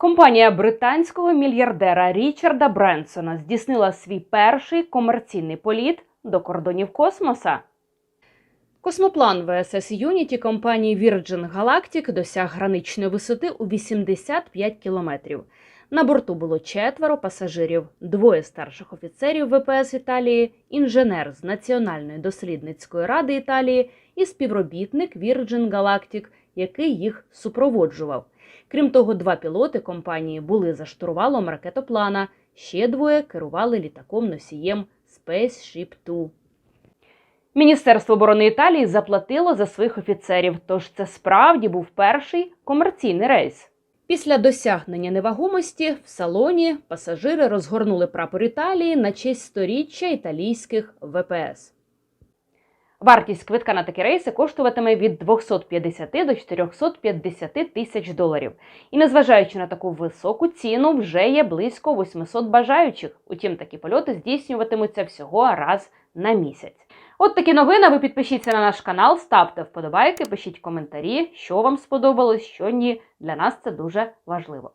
Компанія британського мільярдера Річарда Бренсона здійснила свій перший комерційний політ до кордонів космоса. Космоплан ВСС Юніті компанії Virgin Galactic досяг граничної висоти у 85 кілометрів. На борту було четверо пасажирів, двоє старших офіцерів ВПС Італії, інженер з Національної дослідницької ради Італії і співробітник Virgin Galactic, який їх супроводжував. Крім того, два пілоти компанії були за штурвалом ракетоплана, ще двоє керували літаком носієм Spaceship Two. Міністерство оборони Італії заплатило за своїх офіцерів, тож це справді був перший комерційний рейс. Після досягнення невагомості в салоні пасажири розгорнули прапор Італії на честь сторіччя італійських ВПС. Вартість квитка на такі рейси коштуватиме від 250 до 450 тисяч доларів. І незважаючи на таку високу ціну, вже є близько 800 бажаючих. Утім, такі польоти здійснюватимуться всього раз на місяць. От такі новини. Ви підпишіться на наш канал, ставте вподобайки, пишіть коментарі, що вам сподобалось, що ні. Для нас це дуже важливо.